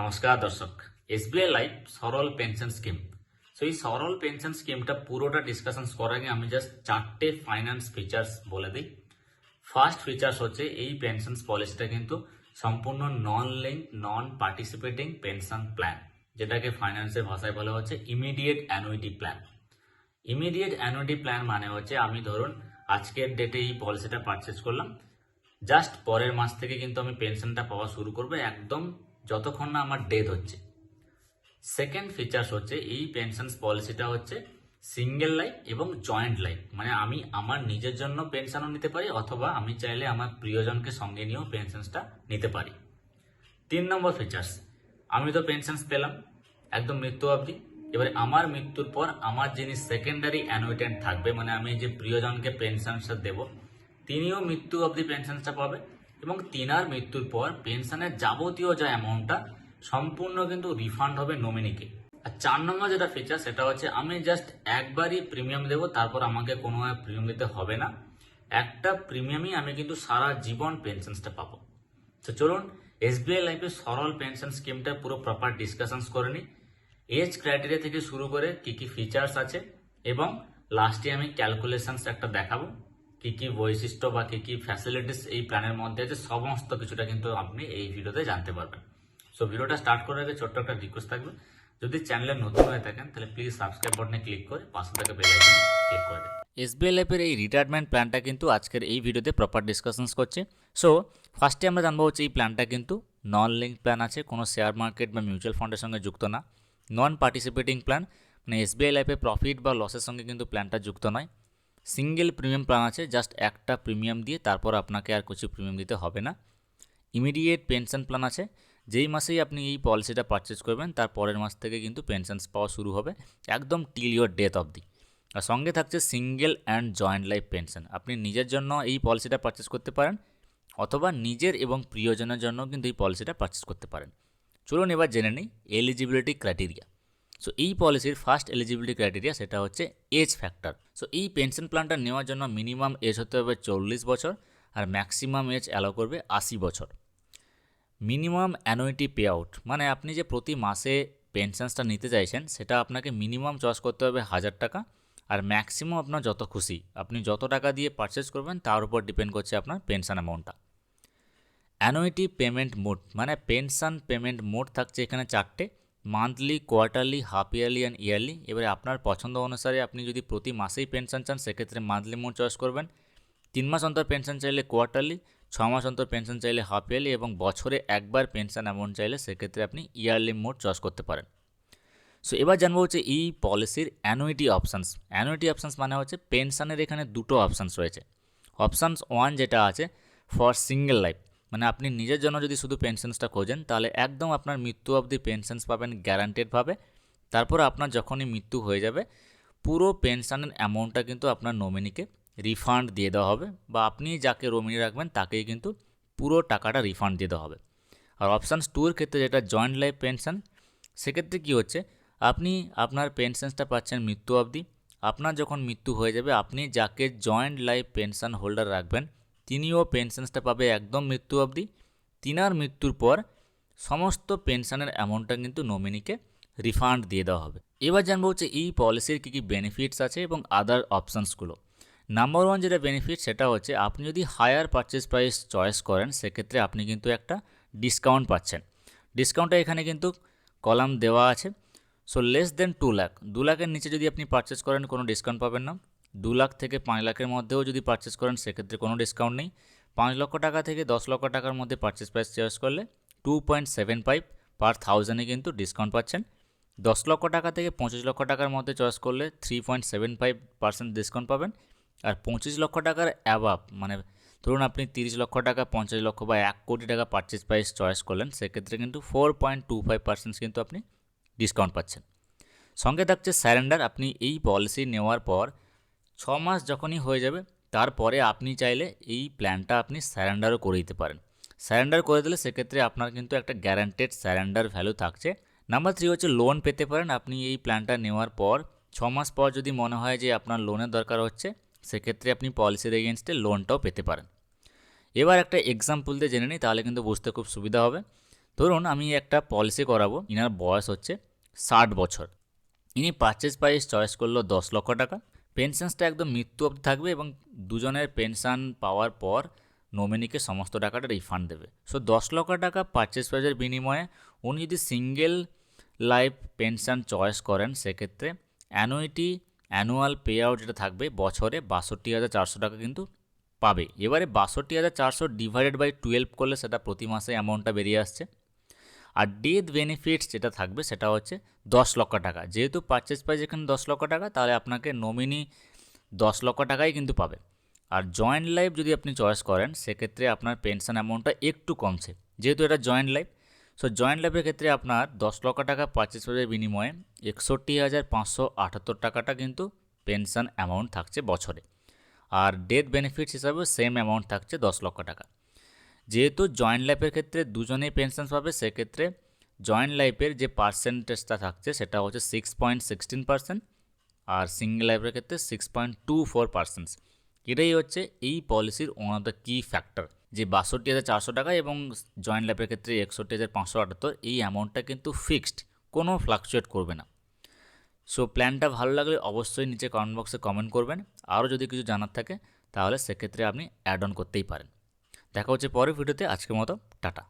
নমস্কার দর্শক। SBI life Saral pension scheme so এই সরল পেনশন স্কিমটা পুরোটা ডিসকাশন করার আগে আমি জাস্ট চারটে ফাইন্যান্স ফিচার্স বলে দিই। ফার্স্ট ফিচার্স হচ্ছে এই পেনশন পলিসিটা কিন্তু সম্পূর্ণ non link non participating pension plan যেটাকে ফাইন্যান্সের ভাষায় বলা হচ্ছে immediate annuity plan immediate annuity plan মানে হচ্ছে আমি ধরুন আজকের ডেটে এই পলিসিটা পারচেস করলাম। জাস্ট পরের মাস থেকে কিন্তু আমি পেনশনটা পাওয়া শুরু করব, একদম যতক্ষণ না আমার ডেথ হচ্ছে। সেকেন্ড ফিচার্স হচ্ছে, এই পেনশন পলিসিটা হচ্ছে সিঙ্গেল লাইফ এবং জয়েন্ট লাইফ মানে আমি আমার নিজের জন্য পেনশনও নিতে পারি, অথবা আমি চাইলে আমার প্রিয়জনকে সঙ্গে নিয়েও পেনশনসটা নিতে পারি। তিন নম্বর ফিচার্স আমি তো পেনশনস পেলাম, একদম মৃত্যু অবধি। এবারে আমার মৃত্যুর পর আমার যিনি সেকেন্ডারি অ্যানুইটেন্ট থাকবে মানে আমি যে প্রিয়জনকে পেনশনসটা দেব, তিনিও মৃত্যু অবধি পেনশনসটা পাবে। এবং তিনার মৃত্যুর পর পেনশনের যাবতীয় যা অ্যামাউন্টটা সম্পূর্ণ কিন্তু রিফান্ড হবে নমিনিকে আর চার নম্বর যেটা ফিচার সেটা হচ্ছে, আমি জাস্ট একবারই প্রিমিয়াম দেবো, তারপর আমাকে কোনো প্রিমিয়াম দিতে হবে না। একটা প্রিমিয়ামই আমি কিন্তু সারা জীবন পেনশনসটা পাবো। তো চলুন এসবিআই লাইফের সরল পেনশন স্কিমটা পুরো প্রপার ডিসকাশনস করে নিই। এজ ক্রাইটেরিয়া থেকে শুরু করে কি কি ফিচার্স আছে, এবং লাস্টে আমি ক্যালকুলেশনস একটা দেখাবো। কি কি বৈশিষ্ট্য বা কি কি ফ্যাসিলিটিস এই প্ল্যানের মধ্যে আছে, সমস্ত কিছুটা কিন্তু আপনি এই ভিডিওতে জানতে পারবেন। সো ভিডিওটা স্টার্ট করার আগে ছোট্ট একটা রিকোয়েস্ট থাকবে। যদি চ্যানেলে নতুন হয়ে থাকেন, তাহলে প্লিজ সাবস্ক্রাইব বাটনে ক্লিক করে পাশে থাকা বেল আইকনে ক্লিক করে দেন। এসবিআই লাইফের এই রিটায়ারমেন্ট প্ল্যানটা কিন্তু আজকের এই ভিডিওতে প্রপার ডিসকাশনস করছে। সো ফার্স্টে আমরা জানব হচ্ছে এই প্ল্যানটা কিন্তু নন লিঙ্ক প্ল্যান আছে, কোনো শেয়ার মার্কেট বা মিউচুয়াল ফান্ডের সঙ্গে যুক্ত না। নন পার্টিসিপেটিং প্ল্যান মানে এসবিআই লাইফে প্রফিট বা লসের সঙ্গে কিন্তু প্ল্যানটা যুক্ত নয়। সিঙ্গেল প্রিমিয়াম প্ল্যান আছে, জাস্ট একটা প্রিমিয়াম দিয়ে তারপর আপনাকে আর কিছু প্রিমিয়াম দিতে হবে না। ইমিডিয়েট পেনশন প্ল্যান আছে, যেই মাসেই আপনি এই পলিসিটা পারচেস করবেন, তার পরের মাস থেকে কিন্তু পেনশনস পাওয়া শুরু হবে, একদম টিল ইয়োর ডেথ অবধি। আর সঙ্গে থাকছে single and joint life pension আপনি নিজের জন্য এই পলিসিটা পারচেস করতে পারেন, অথবা নিজের এবং প্রিয়জনের জন্য কিন্তু এই পলিসিটা পারচেস করতে পারেন। চলুন এবার জেনে নিই এলিজিবিলিটি ক্রাইটেরিয়া সো এই পলিসির ফার্স্ট এলিজিবিলিটি ক্রাইটেরিয়া সেটা হচ্ছে এজ ফ্যাক্টর সো এই পেনশন প্ল্যানটা নেওয়ার জন্য মিনিমাম এজ হতে হবে চল্লিশ বছর আর ম্যাক্সিমাম এজ অ্যালাউ করবে আশি বছর। মিনিমাম অ্যানুইটি পে আউট মানে আপনি যে প্রতি মাসে পেনশনসটা নিতে চাইছেন সেটা আপনাকে মিনিমাম চয়েস করতে হবে হাজার টাকা আর ম্যাক্সিমাম আপনার যত খুশি, আপনি যত টাকা দিয়ে পারচেস করবেন তার উপর ডিপেন্ড করছে আপনার পেনশন অ্যামাউন্টটা অ্যানুইটি পেমেন্ট মোড মানে পেনশন পেমেন্ট মোড থাকছে এখানে চারটে। Monthly, quarterly half yearly and yearly. এবারে আপনার পছন্দ অনুসারে আপনি যদি প্রতি মাসেই পেনশন চান, সেক্ষেত্রে মান্থলি মোড চয়েস করবেন। তিন মাস অন্তর পেনশন চাইলে কোয়ার্টারলি, ছ মাস অন্তর পেনশন চাইলে হাফ ইয়ারলি এবং বছরে একবার পেনশন অ্যামাউন্ট চাইলে সেক্ষেত্রে আপনি ইয়ারলি মোড চয়েস করতে পারেন। সো এবার জানব হচ্ছে এই পলিসির অ্যানুইটি অপশানস অ্যানুইটি অপশানস মানে হচ্ছে পেনশনের এখানে দুটো অপশানস রয়েছে। অপশানস ওয়ান যেটা আছে ফর সিঙ্গেল লাইফ মানে আপনি নিজের জন্য যদি শুধু পেনশনসটা খোঁজেন, তাহলে একদম আপনার মৃত্যু অবধি পেনশনস পাবেন গ্যারান্টেডভাবে তারপর আপনার যখনই মৃত্যু হয়ে যাবে, পুরো পেনশনের অ্যামাউন্টটা কিন্তু আপনার নমিনিকে রিফান্ড দিয়ে দেওয়া হবে বা আপনি যাকে নমিনি রাখবেন তাকেই কিন্তু পুরো টাকাটা রিফান্ড দিয়ে দেওয়া হবে। আর অপশানস টুর ক্ষেত্রে যেটা জয়েন্ট লাইফ পেনশন সেক্ষেত্রে কী হচ্ছে, আপনি আপনার পেনশনসটা পাচ্ছেন মৃত্যু অবধি, আপনার যখন মৃত্যু হয়ে যাবে, আপনি যাকে জয়েন্ট লাইফ পেনশন হোল্ডার রাখবেন তিনিও পেনশনসটা পাবে একদম মৃত্যু অবধি। তিনার মৃত্যুর পর সমস্ত পেনশনের অ্যামাউন্টটা কিন্তু নমিনিকে রিফান্ড দিয়ে দেওয়া হবে। এবার জানব হচ্ছে এই পলিসির কী কী বেনিফিটস আছে এবং আদার অপশানসগুলো নাম্বার ওয়ান যেটা বেনিফিট সেটা হচ্ছে আপনি যদি হায়ার পারচেস প্রাইস চয়েস করেন, সেক্ষেত্রে আপনি কিন্তু একটা ডিসকাউন্ট পাচ্ছেন। ডিসকাউন্টটা এখানে কিন্তু কলাম দেওয়া আছে। So less than two lakh দু লাখের নিচে যদি আপনি পারচেস করেন, কোনো ডিসকাউন্ট পাবেন না। দু লাখ থেকে পাঁচ লাখের মধ্যেও যদি পারচেস করেন, সেক্ষেত্রে কোনো ডিসকাউন্ট নেই। পাঁচ লক্ষ টাকা থেকে দশ লক্ষ টাকার মধ্যে পারচেস প্রাইস চয়েস করলে two point seven five per থাউজেন্ডে কিন্তু ডিসকাউন্ট পাচ্ছেন। দশ লক্ষ টাকা থেকে পঁচিশ লক্ষ টাকার মধ্যে চয়েস করলে three point seven five percent discount পাবেন। আর পঁচিশ লক্ষ টাকার অ্যাবাভ মানে ধরুন আপনি তিরিশ লক্ষ টাকা, পঞ্চাশ লক্ষ বা এক কোটি টাকা পারচেস প্রাইস চয়েস করলেন, সেক্ষেত্রে কিন্তু four point two five percent কিন্তু আপনি ডিসকাউন্ট পাচ্ছেন। সঙ্গে থাকছে স্যারেন্ডার আপনি এই পলিসি নেওয়ার পর ছ মাস যখনই হয়ে যাবে, তারপরে আপনি চাইলে এই প্ল্যানটা আপনি স্যারেন্ডারও করে দিতে পারেন। স্যারেন্ডার করে দিলে সেক্ষেত্রে আপনার কিন্তু একটা গ্যারান্টেড স্যারেন্ডার ভ্যালু থাকছে। নাম্বার থ্রি হচ্ছে লোন পেতে পারেন। আপনি এই প্ল্যানটা নেওয়ার পর ছ মাস পর যদি মনে হয় যে আপনার লোনের দরকার হচ্ছে, সেক্ষেত্রে আপনি পলিসির এগেনস্টে লোনটাও পেতে পারেন। এবার একটা এক্সাম্পল দিয়ে জেনে নিই, তাহলে কিন্তু বুঝতে খুব সুবিধা হবে। ধরুন আমি একটা পলিসি করাবো, ইনার বয়স হচ্ছে ষাট বছর। ইনি পারচেস প্রাইস চয়েস করল দশ লক্ষ টাকা। পেনশনসটা একদম মৃত্যু অবধি থাকবে এবং দুজনের পেনশন পাওয়ার পর নমিনিকে সমস্ত টাকাটা রিফান্ড দেবে। সো দশ লক্ষ টাকা পারচেস প্রাইজের বিনিময়ে উনি যদি সিঙ্গেল লাইফ পেনশন চয়েস করেন, সেক্ষেত্রে অ্যানুইটি অ্যানুয়াল পে আউট যেটা থাকবে, বছরে বাষট্টি হাজার চারশো টাকা কিন্তু পাবে। এবারে বাষট্টি হাজার চারশো ডিভাইডেড বাই টুয়েলভ করলে সেটা প্রতি মাসে অ্যামাউন্টটা বেরিয়ে আসছে। আর ডেথ বেনিফিটস যেটা থাকবে সেটা হচ্ছে দশ লক্ষ টাকা। যেহেতু পারচেস প্রাইস এখানে দশ লক্ষ টাকা, তাহলে আপনাকে নমিনি দশ লক্ষ টাকাই কিন্তু পাবে। আর জয়েন্ট লাইফ যদি আপনি চয়েস করেন, সেক্ষেত্রে আপনার পেনশন অ্যামাউন্টটা একটু কমছে। যেহেতু এটা জয়েন্ট লাইফ সো জয়েন্ট লাইফের ক্ষেত্রে আপনার দশ লক্ষ টাকা পারচেস প্রাইসের বিনিময়ে একষট্টি হাজার পাঁচশো আটাত্তর টাকাটা কিন্তু পেনশন অ্যামাউন্ট থাকছে বছরে। আর ডেথ বেনিফিটস হিসাবেও সেম অ্যামাউন্ট থাকছে দশ লক্ষ টাকা। যেহেতু জয়েন্ট লাইফের ক্ষেত্রে দুজনেই পেনশন পাবে, সেক্ষেত্রে জয়েন্ট লাইফের যে পার্সেন্টেজটা থাকছে সেটা হচ্ছে সিক্স পয়েন্ট সিক্সটিন পার্সেন্ট আর সিঙ্গেল লাইফের ক্ষেত্রে six point two four percent এটাই হচ্ছে এই পলিসির one of the key factor যে বাষট্টি হাজার চারশো টাকা এবং জয়েন্ট লাইফের ক্ষেত্রে একষট্টি হাজার পাঁচশো আটাত্তর এই অ্যামাউন্টটা কিন্তু ফিক্সড কোনো ফ্লাকচুয়েট করবে না। সো প্ল্যানটা ভালো লাগলে অবশ্যই নিচে কমেন্ট বক্সে কমেন্ট করবেন। আরও যদি কিছু জানার থাকে, তাহলে সেক্ষেত্রে আপনি অ্যাড অন করতেই পারেন। দেখা হচ্ছে পরের ভিডিওতে। আজকের মতো টাটা।